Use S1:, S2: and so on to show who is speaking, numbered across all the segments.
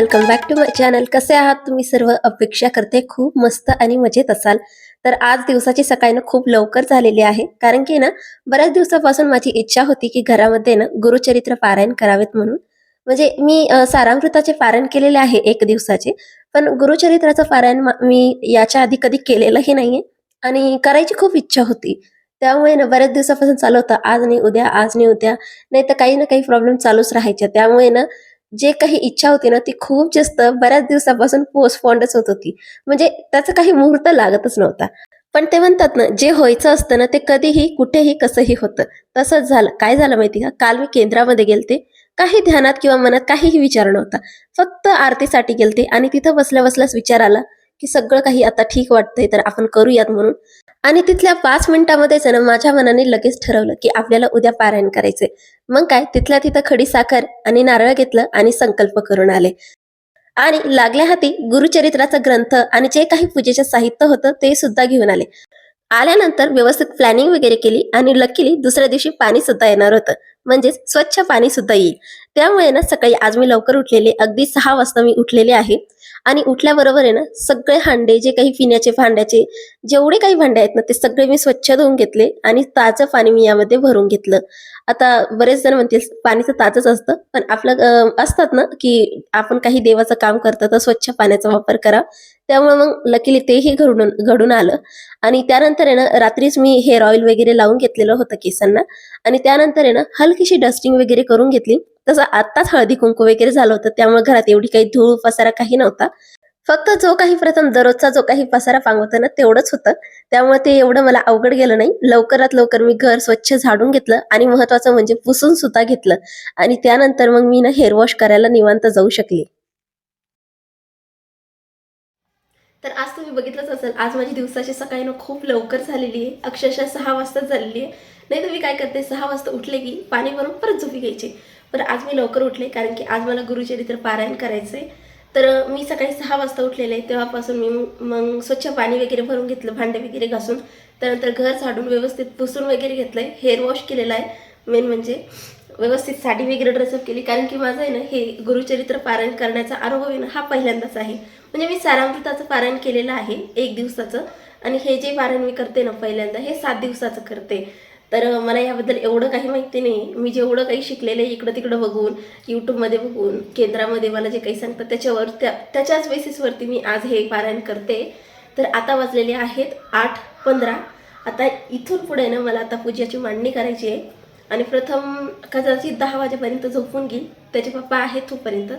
S1: Welcome back to my channel कसे आहात तुम्ही सर्व? अपेक्षा करते खूप मस्त आणि मजेत असाल. तर आज दिवसाची सकाळी ना खूप लवकर झालेली आहे. कारण की ना बऱ्याच दिवसापासून माझी इच्छा होती की घरामध्ये ना गुरुचरित्र पारायण करावेत म्हणून. म्हणजे मी सारामृताचे पारायण केलेले आहे एक दिवसाचे. पण गुरुचरित्राचं पारायण मी याच्या आधी कधी केलेलंही नाहीये. आणि करायची खूप इच्छा होती. त्यामुळे ना बऱ्याच दिवसापासून चालू होतं. आज नाही उद्या आज नाही उद्या. नाही तर काही ना काही प्रॉब्लेम चालूच राहायचे. त्यामुळे ना जे काही इच्छा होती ना ती खूप जास्त बऱ्याच दिवसापासून पोस्टपॉन्डच होत होती. म्हणजे त्याचा काही मुहूर्त लागतच नव्हता. पण ते म्हणतात ना जे व्हायचं असतं ना ते कधीही कुठेही कसंही होतं. तसंच झालं. काय झालं माहिती का? काल मी केंद्रामध्ये गेलते. काही ध्यानात किंवा मनात काहीही विचार नव्हता. फक्त आरतीसाठी गेलते आणि तिथं बसल्या बसल्याच विचार आला की सगळं काही आता ठीक वाटतंय तर आपण करूयात म्हणून. आणि तिथल्या पाच मिनिटामध्ये ना माझ्या मनाने लगेच ठरवलं की आपल्याला उद्या पारायण करायचंय. मग काय तिथल्या तिथं खडी साखर आणि नारळ घेतलं आणि संकल्प करून आले. आणि लागल्या हाती गुरुचरित्राचा ग्रंथ आणि जे काही पूजेचं साहित्य होतं ते सुद्धा घेऊन आले. आल्यानंतर व्यवस्थित प्लॅनिंग वगैरे केली आणि लकीली दुसऱ्या दिवशी पाणी सुद्धा येणार होतं. म्हणजेच स्वच्छ पाणी सुद्धा येईल. त्यामुळे ना सकाळी आज मी लवकर उठलेले अगदी सहा वाजता मी उठलेले आहे. आणि उठल्याबरोबर आहे ना सगळे हांडे जे काही पिण्याचे भांड्याचे जेवढे काही भांडे आहेत ना ते सगळे मी स्वच्छ धुवून घेतले आणि ताजं पाणी मी यामध्ये भरून घेतलं. आता बरेच जण म्हणतील पाणी तर ताजंच असतं पण आपलं असतात ना की आपण काही देवाचं काम करतो तर स्वच्छ पाण्याचा वापर करा. त्यामुळे मग लकीली तेही घडून घडून आलं. आणि त्यानंतर आहे ना रात्रीच मी हेअर ऑइल वगैरे लावून घेतलेलं होतं केसांना. आणि त्यानंतर आहे ना हलकीशी डस्टिंग वगैरे करून घेतली. तसं आत्ताच हळदी कुंकू वगैरे झालं होतं त्यामुळे घरात एवढी काही धूळ पसारा काही नव्हता. फक्त जो काही प्रथम दररोजचा जो काही पसारा पांगवतो ना तेवढंच होतं. त्यामुळे ते एवढं मला अवघड गेलं नाही. लवकरात लवकर मी घर स्वच्छ झाडून घेतलं आणि महत्वाचं म्हणजे पुसून सुद्धा घेतलं. आणि त्यानंतर मग मी ना हेअर वॉश करायला निवांत जाऊ शकले. तर आज तुम्ही बघितलंच असेल आज माझी दिवसाची सकाळी ना खूप लवकर झालेली आहे. अक्षरशः सहा वाजता झालेली आहे. नाही तर मी काय करते सहा वाजता उठले की पाणी भरून परत झोपी घ्यायची. पण आज मी लवकर उठले कारण की आज मला गुरुचरित्र पारायण करायचं आहे तर मी सकाळी सहा वाजता उठलेले आहे तेव्हापासून मी मग- स्वच्छ पाणी वगैरे भरून घेतलं भांडे वगैरे घासून. त्यानंतर घर झाडून व्यवस्थित पुसून वगैरे घेतलं आहे हेअर वॉश केलेला आहे मेन म्हणजे. व्यवस्थित साडी वगैरे ड्रेसअप केली कारण की माझं आहे ना हे गुरुचरित्र पारायण करण्याचा अनुभव आहे ना हा पहिल्यांदाच आहे. म्हणजे मी सारामृताचं पारायण केलेलं आहे एक दिवसाचं. आणि हे जे पारायण मी करते ना पहिल्यांदा हे सात दिवसाचं करते. तर मला याबद्दल एवढं काही माहिती नाही. मी जेवढं काही शिकलेलं आहे इकडं तिकडं बघून यूट्यूबमध्ये बघून केंद्रामध्ये मला जे काही सांगतात त्याच्यावर त्या त्याच्याच बेसिसवरती मी आज हे पारायण करते. तर आता वाजलेले आहेत आठ पंधरा. आता इथून पुढे ना मला आता पूजेची मांडणी करायची आहे. आणि प्रथम कदाचित दहा वाजेपर्यंत झोपून घेईल. त्याचे पप्पा आहेत तोपर्यंत.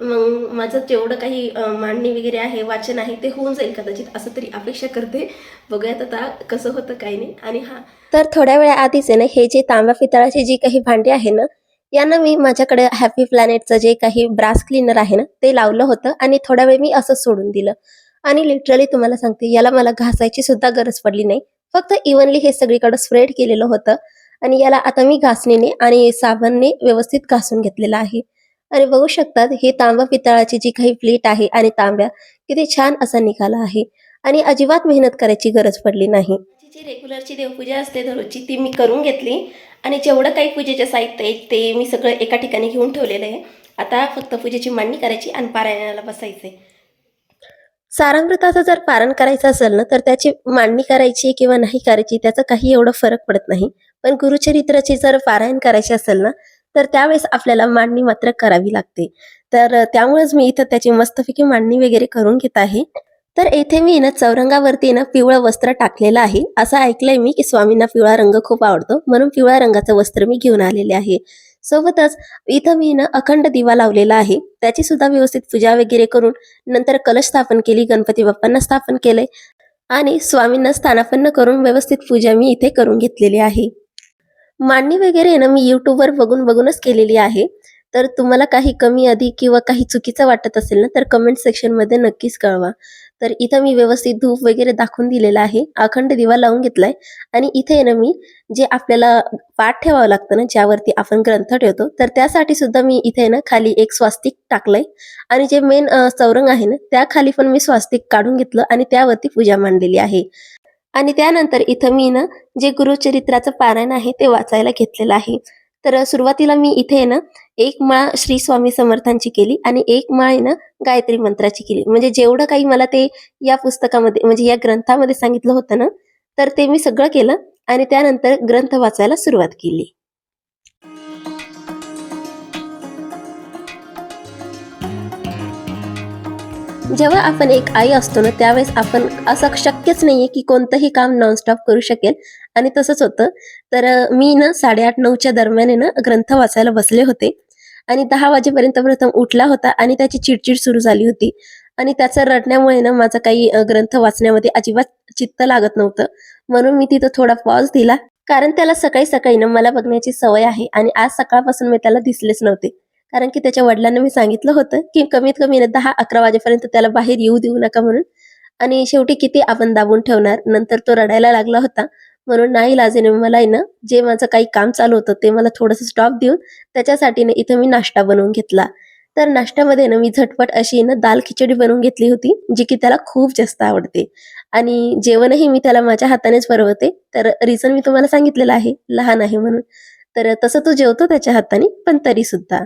S1: मग माझं जेवढं काही मांडणी वगैरे आहे वाचन आहे ते होऊन जाईल कदाचित असं तरी अपेक्षा करते. बघूयात आता कसं होतं काही नाही. आणि हा तर थोड्या वेळा आधीच आहे ना हे जे तांब्या पितळाचे जी काही भांडी आहे ना यांना मी माझ्याकडे हॅपी प्लॅनेटचं जे काही ब्रास क्लीनर आहे ना ते लावलं होतं आणि थोड्या वेळ मी असं सोडून दिलं. आणि लिटरली तुम्हाला सांगते याला मला घासायची सुद्धा गरज पडली नाही. फक्त इव्हनली हे सगळीकडे स्प्रेड केलेलं होतं. आणि याला आता मी घासणीने आणि साबणने व्यवस्थित घासून घेतलेलं आहे. आणि बघू शकतात हे तांबा पितळाची जी काही प्लेट आहे आणि तांब्या किती छान असा निघाला आहे. आणि अजिबात मेहनत करायची गरज पडली नाही. जी रेग्युलरची देवपूजा असते दररोजची ती मी करून घेतली. आणि जेवढं काही पूजेचे साहित्य आहे ते मी सगळं एका ठिकाणी घेऊन ठेवलेलं आहे. आता फक्त पूजेची मांडणी करायची आणि पारायणाला बसायचंय. सारामृताचं जर पारण करायचं असेल ना तर त्याची मांडणी करायची किंवा नाही करायची त्याचा काही एवढं फरक पडत नाही. पण गुरुचरित्राची जर पारायण करायची असेल ना तर त्यावेळेस आपल्याला मांडणी मात्र करावी लागते. तर त्यामुळेच मी इथं त्याची मस्तपैकी मांडणी वगैरे करून घेत आहे. तर येथे मी ना चौरंगावरती ना पिवळं वस्त्र टाकलेलं आहे. असं ऐकलंय मी की स्वामींना पिवळा रंग खूप आवडतो. म्हणून पिवळ्या रंगाचं वस्त्र मी घेऊन आलेले आहे. सोबतच इथं मी ना अखंड दिवा लावलेला आहे. त्याची सुद्धा व्यवस्थित पूजा वगैरे करून नंतर कलश स्थापन केली गणपती बाप्पांना स्थापन केले आणि स्वामींना स्थानापन्न करून व्यवस्थित पूजा मी इथे करून घेतलेली आहे. मांडणी वगैरे ना मी युट्यूबवर बघून बघूनच केलेली आहे. तर तुम्हाला काही कमी अधिक किंवा काही चुकीचं वाटत असेल ना तर कमेंट सेक्शनमध्ये नक्कीच कळवा. तर इथं मी व्यवस्थित धूप वगैरे दाखवून दिलेला आहे. अखंड दिवा लावून घेतलाय. आणि इथे ना मी जे आपल्याला पाठ ठेवावं लागतं ना ज्यावरती आपण ग्रंथ ठेवतो तर त्यासाठी सुद्धा मी इथे ना खाली एक स्वास्तिक टाकलंय. आणि जे मेन चौरंग आहे ना त्या खाली पण मी स्वास्तिक काढून घेतलं आणि त्यावरती पूजा मांडलेली आहे. आणि त्यानंतर इथं मी ना जे गुरुचरित्राचं पारायण आहे ते वाचायला घेतलेलं आहे. तर सुरुवातीला मी इथे ना एक माळ श्री स्वामी समर्थांची केली आणि एक माळ आहे ना गायत्री मंत्राची केली. म्हणजे जेवढं काही मला ते या पुस्तकामध्ये म्हणजे या ग्रंथामध्ये सांगितलं होतं ना तर ते मी सगळं केलं आणि त्यानंतर ग्रंथ वाचायला सुरुवात केली. जेव्हा आपण एक आई असतो ना त्यावेळेस आपण असं शक्यच नाहीये की कोणतंही काम नॉनस्टॉप करू शकेल. आणि तसंच होतं. तर मी ना साडेआठ नऊच्या दरम्यान ना ग्रंथ वाचायला बसले होते. आणि दहा वाजेपर्यंत प्रथम उठला होता आणि त्याची चिडचिड सुरू झाली होती. आणि त्याचं रडण्यामुळे ना माझा काही ग्रंथ वाचण्यामध्ये अजिबात चित्त लागत नव्हतं. म्हणून मी तिथं थोडा पॉज दिला. कारण त्याला सकाळी सकाळी ना मला बघण्याची सवय आहे. आणि आज सकाळपासून मी त्याला दिसलेच नव्हते. कारण की त्याच्या वडिलांना मी सांगितलं होतं की कमीत कमी दहा अकरा वाजेपर्यंत त्याला बाहेर येऊ देऊ नका म्हणून. आणि शेवटी किती आपण दाबून ठेवणार? नंतर तो रडायला लागला होता. म्हणून नाही लाजेने मला आहे ना जे माझं काही काम चालू होतं ते मला थोडंसं स्टॉप देऊन त्याच्यासाठी ना इथं मी नाश्ता बनवून घेतला. तर नाश्त्यामध्ये ना मी झटपट अशी ना दाल खिचडी बनवून घेतली होती जी की त्याला खूप जास्त आवडते. आणि जेवणही मी त्याला माझ्या हातानेच बनवते. तर रिझन मी तुम्हाला सांगितलेलं आहे लहान आहे म्हणून. तर तसं तो जेवतो त्याच्या हाताने पण तरी सुद्धा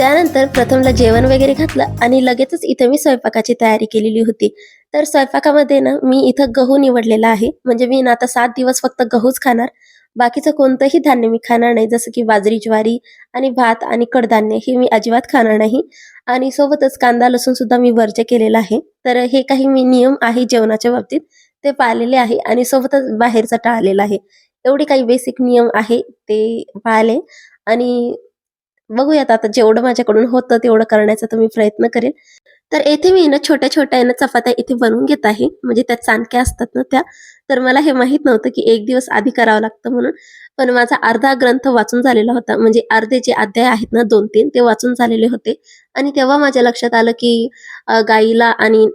S1: त्यानंतर प्रथमला जेवण वगैरे घातलं आणि लगेचच इथं मी स्वयंपाकाची तयारी केलेली होती. तर स्वयंपाकामध्ये ना मी इथं गहू निवडलेला आहे. म्हणजे मी ना आता सात दिवस फक्त गहूच खाणार. बाकीचं कोणतंही धान्य मी खाणार नाही. जसं की बाजरी ज्वारी आणि भात आणि कडधान्य हे मी अजिबात खाणार नाही. आणि सोबतच कांदा लसूण सुद्धा मी वर्ज्य केलेला आहे. तर हे काही मी नियम आहे जेवणाच्या बाबतीत. ते पाळलेले आहे आणि सोबतच बाहेरचा टाळलेला आहे. एवढे काही बेसिक नियम आहे ते पाळले. आणि बघूयात आता जेवढं माझ्याकडून होतं तेवढं करण्याचा तर मी प्रयत्न करेन तर येथे मी ना छोट्या छोट्या ना चपात्या इथे बनवून घेत आहे. म्हणजे त्या चाणक्या असतात ना त्या. तर मला हे माहीत नव्हतं की एक दिवस आधी करावं लागतं म्हणून. पण माझा अर्धा ग्रंथ वाचून झालेला होता. म्हणजे अर्धे जे अध्याय आहेत ना दोन तीन ते वाचून झालेले होते. आणि तेव्हा माझ्या लक्षात आलं की गाईला आणि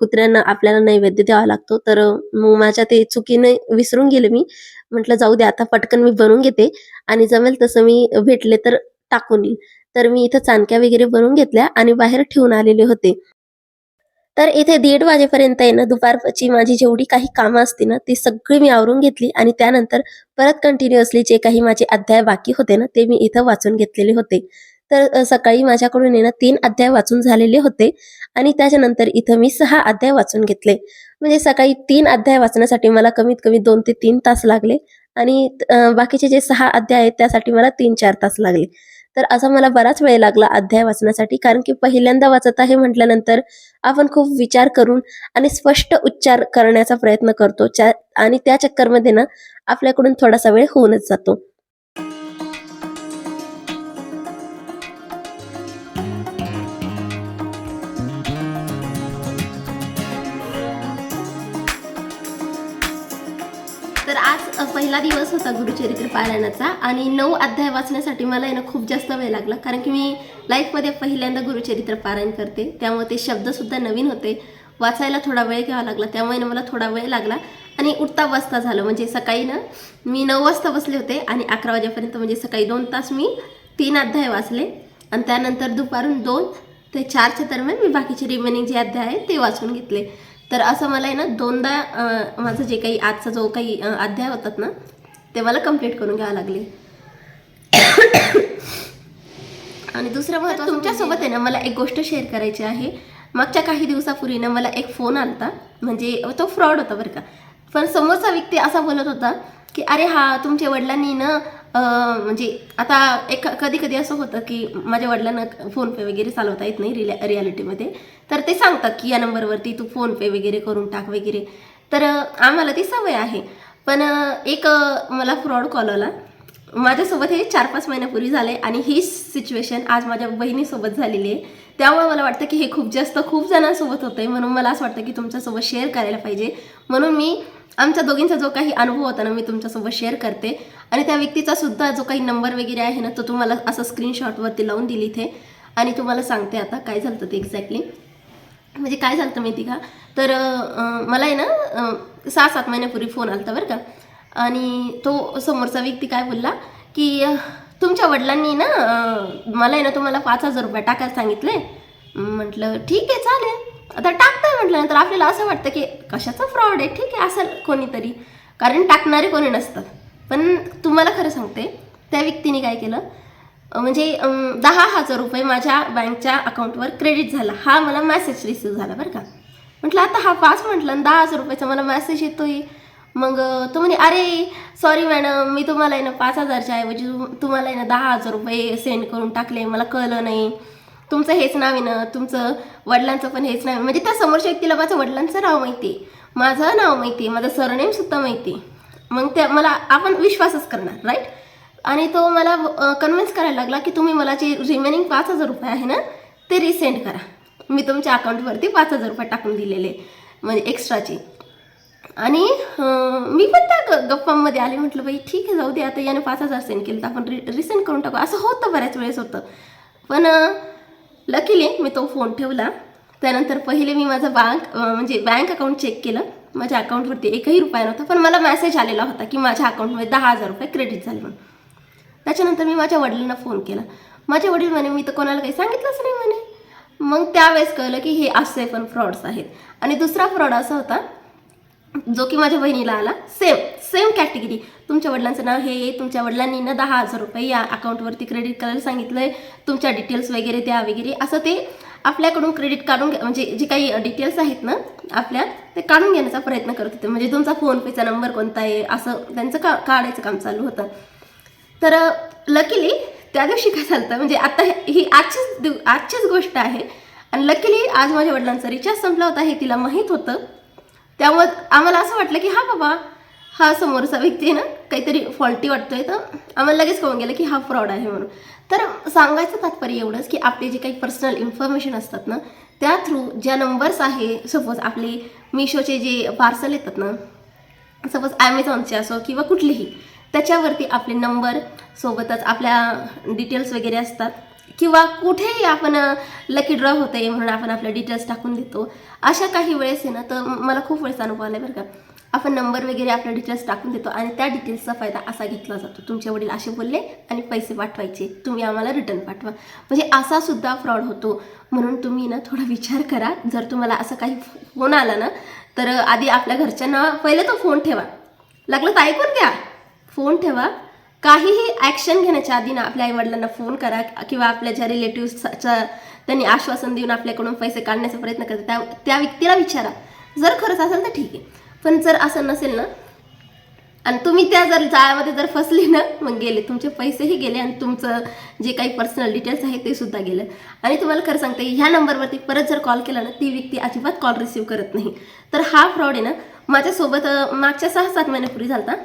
S1: कुत्र्यांना आपल्याला नैवेद्य द्यावा लागतो. तर मग माझ्या ते चुकीने विसरून गेले मी. म्हटलं जाऊ दे आता पटकन मी बनवून घेते. आणि जमेल तसं मी भेटले तर टाकून. येईल तर मी इथं चांदक्या वगैरे बनवून घेतल्या आणि बाहेर ठेवून आलेले होते. तर इथे दीड वाजेपर्यंत आहे ना दुपारची माझी जेवढी काही कामं असती ना ती सगळी मी आवरून घेतली आणि त्यानंतर परत कंटिन्युअसली जे काही माझे अध्याय बाकी होते ना ते मी इथं वाचून घेतलेले होते. तर सकाळी माझ्याकडून ना तीन अध्याय वाचून झालेले होते आणि त्याच्यानंतर इथं मी सहा अध्याय वाचून घेतले. म्हणजे सकाळी तीन अध्याय वाचण्यासाठी मला कमीत कमी दोन ते तीन तास लागले आणि बाकीचे जे सहा अध्याय आहेत त्यासाठी मला तीन चार तास लागले. तर असा मला बराच वेळ लागला अध्याय वाचण्यासाठी कारण की पहिल्यांदा वाचत आहे म्हटल्यानंतर आपण खूप विचार करून आणि स्पष्ट उच्चार करण्याचा प्रयत्न करतो. आणि त्या चक्करमध्ये ना आपल्याकडून थोडासा वेळ होऊनच जातो. पहिला दिवस होता गुरुचरित्र पारायणाचा आणि नऊ अध्याय वाचण्यासाठी मला यानं खूप जास्त वेळ लागला. कारण की मी लाईफमध्ये पहिल्यांदा गुरुचरित्र पारायण करते. त्यामुळे ते शब्दसुद्धा नवीन होते. वाचायला थोडा वेळ घ्यावा लागला. त्यामुळे मला थोडा वेळ लागला. आणि उठता वाजता झालं. म्हणजे सकाळी ना मी नऊ वाजता बसले होते आणि अकरा वाजेपर्यंत म्हणजे सकाळी दोन तास मी तीन अध्याय वाचले. आणि त्यानंतर दुपारून दोन ते चारच्या दरम्यान मी बाकीचे रिमेनिंग जे अध्याय आहेत ते वाचून घेतले. तर असं मला आहे ना दोनदा माझं जे काही आजचा जो काही अध्याय होतात ना ते मला कंप्लीट करून घ्यावं लागले. आणि दुसरं महत्त्वाचं तुमच्यासोबत आहे ना मला एक गोष्ट शेअर करायची आहे. मागच्या काही दिवसापूर्वी ना मला एक फोन आलता. म्हणजे तो फ्रॉड होता बरं का. पण समोरचा व्यक्ती असा बोलत होता की अरे हा तुमच्या वडिलांनी ना म्हणजे आता एक कधी कधी असं होतं की माझ्या वडिलांना फोनपे वगैरे चालवता येत नाही रिल्या रियालिटीमध्ये. तर ते सांगतात की या नंबरवरती तू फोनपे वगैरे करून टाक वगैरे. तर आम्हाला ती सवय आहे. पण एक मला फ्रॉड कॉल आला. माझ्यासोबत हे चार पाच महिन्यापूर्वी झाले आणि ही सिच्युएशन आज माझ्या बहिणीसोबत झालेली आहे. त्यामुळे मला वाटतं की हे खूप जास्त खूप जणांसोबत होतं आहे म्हणून मला असं वाटतं की तुमच्यासोबत शेअर करायला पाहिजे. म्हणून मी आमच्या दोघींचा जो काही अनुभव होता ना मी तुमच्यासोबत शेअर करते. आणि त्या व्यक्तीचा सुद्धा जो काही नंबर वगैरे आहे ना तो तुम्हाला असं स्क्रीनशॉटवरती लावून दिली इथे. आणि तुम्हाला सांगते आता काय झालं होतं ते एक्झॅक्टली म्हणजे काय झालं माहिती का? तर मला आहे ना सहा सात महिन्यापूर्वी फोन आला बरं का. आणि तो समोरचा व्यक्ती काय बोलला की तुमच्या वडिलांनी ना मला आहे ना तुम्हाला पाच हजार रुपये टाकायला सांगितले. म्हटलं ठीक आहे आता टाकताय म्हटलं आपल्याला असं वाटतं की कशाचा फ्रॉड आहे? ठीक आहे असेल कोणीतरी. कारण टाकणारे कोणी नसतात. पण तुम्हाला खरं सांगते त्या व्यक्तीने काय केलं? म्हणजे दहा हजार रुपये माझ्या बँकच्या अकाउंटवर क्रेडिट झाला. हा मला मॅसेज रिसीव झाला बरं का. म्हटलं आता हा पाच म्हटलं दहा हजार रुपयाचा मला मॅसेज येतोय. मग तो म्हणे अरे सॉरी मॅडम मी तुम्हाला आहे ना पाच हजारच्या ऐवजी तुम्हाला आहे ना दहा हजार रुपये सेंड करून टाकले मला कळलं नाही. तुमचं हेच नाव आहे ना तुमचं वडिलांचं पण हेच नाव आहे. म्हणजे त्या समोरच्या व्यक्तीला माझं वडिलांचं नाव माहिती आहे. माझं नाव माहिती आहे माझं सरनेमसुद्धा माहिती आहे. मग त्या मला आपण विश्वासच करणार राईट आणि तो मला कन्व्हिन्स करायला लागला की तुम्ही मला जे रिमेनिंग पाच हजार रुपये आहे ना ते रिसेंड करा. मी तुमच्या अकाउंटवरती पाच हजार रुपये टाकून दिलेले म्हणजे एक्स्ट्राचे आणि मी पण त्या गप्पांमध्ये आले म्हटलं बाई ठीक आहे जाऊ दे आता याने पाच हजार सेंड केलं तर आपण रि रिसेंड करून टाकू. असं होतं बऱ्याच वेळेस होतं. पण लकीली मी तो फोन ठेवला. त्यानंतर पहिले मी माझं बँक म्हणजे बँक अकाउंट चेक केलं. माझ्या अकाउंटवरती एकही रुपया नव्हता पण मला मेसेज आलेला होता की माझ्या अकाउंटमध्ये दहा हजार रुपये क्रेडिट झाले म्हणून. त्याच्यानंतर मी माझ्या वडिलांना फोन केला. माझे वडील म्हणे मी तर कोणाला काही सांगितलंच नाही म्हणे. मग त्यावेळेस कळलं की हे असे पण फ्रॉड्स आहेत. आणि दुसरा फ्रॉड असा होता जो की माझ्या बहिणीला आला. सेम सेम कॅटेगरी तुमच्या वडिलांचं नाव हे तुमच्या वडिलांनी ना दहा हजार रुपये या अकाउंटवरती क्रेडिट करायला सांगितलं आहे तुमच्या डिटेल्स वगैरे द्या वगैरे. असं ते आपल्याकडून क्रेडिट काढून घ्या. म्हणजे जे काही डिटेल्स आहेत ना आपल्या ते काढून घेण्याचा प्रयत्न करत होते. म्हणजे तुमचा फोनपेचा नंबर कोणता आहे? असं त्यांचं का काढायचं काम चालू होतं. तर लकीली त्या दिवशी काय चालतं म्हणजे आता हे- ही आजचीच दिव आजचीच गोष्ट आहे. आणि लकीली आज माझ्या वडिलांचा रिचार्ज संपला होता हे तिला माहीत होतं. त्यामुळं आम्हाला असं वाटलं की हा बाबा हा समोरचा व्यक्ती आहे ना काहीतरी फॉल्टी वाटतोय तर आम्हाला लगेच कळून गेलं की हा फ्रॉड आहे म्हणून. तर सांगायचं तात्पर्य एवढंच की आपले जे काही पर्सनल इन्फॉर्मेशन असतात ना त्या थ्रू ज्या नंबर्स आहे सपोज आपले मिशोचे जे पार्सल येतात ना सपोज ॲमेझॉनचे असो किंवा कुठलेही त्याच्यावरती आपले नंबर सोबतच आपल्या डिटेल्स वगैरे असतात. किंवा कुठेही आपण लकी ड्रॉ होते म्हणून आपण आपले डिटेल्स टाकून देतो. अशा काही वेळेस आहे ना तर मला खूप वेळेस अनुभव आला बरं का. आपण नंबर वगैरे आपल्या डिटेल्स टाकून देतो आणि त्या डिटेल्सचा फायदा असा घेतला जातो. तुमचे वडील असे बोलले आणि पैसे पाठवायचे. तुम्ही आम्हाला रिटर्न पाठवा. म्हणजे असा सुद्धा फ्रॉड होतो. म्हणून तुम्ही ना थोडा विचार करा. जर तुम्हाला असं काही फोन आला ना तर आधी आपल्या घरच्यांना पहिले तो फोन ठेवा. लागलं तर ऐकून घ्या. फोन ठेवा. काहीही ॲक्शन घेण्याच्या आधी ना आपल्या आईवडिलांना फोन करा किंवा आपल्या ज्या रिलेटिव्सच्या त्यांनी आश्वासन देऊन आपल्याकडून पैसे काढण्याचा प्रयत्न करतात त्या त्या व्यक्तीला विचारा. जर खरंच असेल तर ठीक आहे. पण जर असं नसेल ना आणि तुम्ही त्या जर जाळ्यामध्ये जर फसले ना मग गेले. तुमचे पैसेही गेले आणि तुमचं जे काही पर्सनल डिटेल्स आहे ते सुद्धा गेलं. आणि तुम्हाला खरं सांगते ह्या नंबरवरती परत जर कॉल केला ना ती व्यक्ती अजिबात कॉल रिसीव्ह करत नाही. तर हा फ्रॉड आहे ना माझ्यासोबत मागच्या सहा सात महिन्यापूर्वी झाला होता.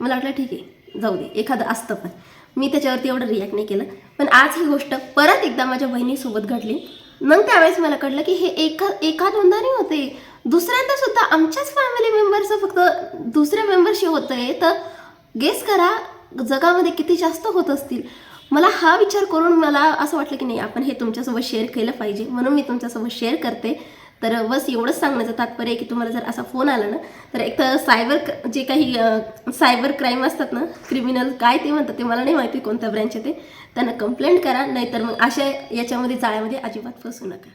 S1: मला वाटलं ठीक आहे. जाऊ दे एखादं असतं पण. मी त्याच्यावरती एवढं रिॲक्ट नाही केलं. पण आज ही गोष्ट परत एकदा माझ्या बहिणीसोबत घडली. मग त्यावेळेस मला कळलं की हे एका एका दोनदा नाही होते दुसऱ्यांदा सुद्धा आमच्याच फॅमिली मेंबरचं फक्त दुसऱ्या मेंबरशी होतं आहे तर गेस करा जगामध्ये किती जास्त होत असतील. मला हा विचार करून मला असं वाटलं की नाही आपण हे तुमच्यासोबत शेअर केलं पाहिजे. म्हणून मी तुमच्यासोबत शेअर करते. तर बस एवढंच सांगण्याचं तात्पर्य आहे की तुम्हाला जर असा फोन आला ना तर एक तर सायबर जे काही सायबर क्राईम असतात ना क्रिमिनल काय ते म्हणतात ते मला नाही माहिती कोणत्या ब्रँच ते त्यांना कंप्लेंट करा नाहीतर मग अशा याच्यामध्ये जाळ्यामध्ये अजिबात फसू नका.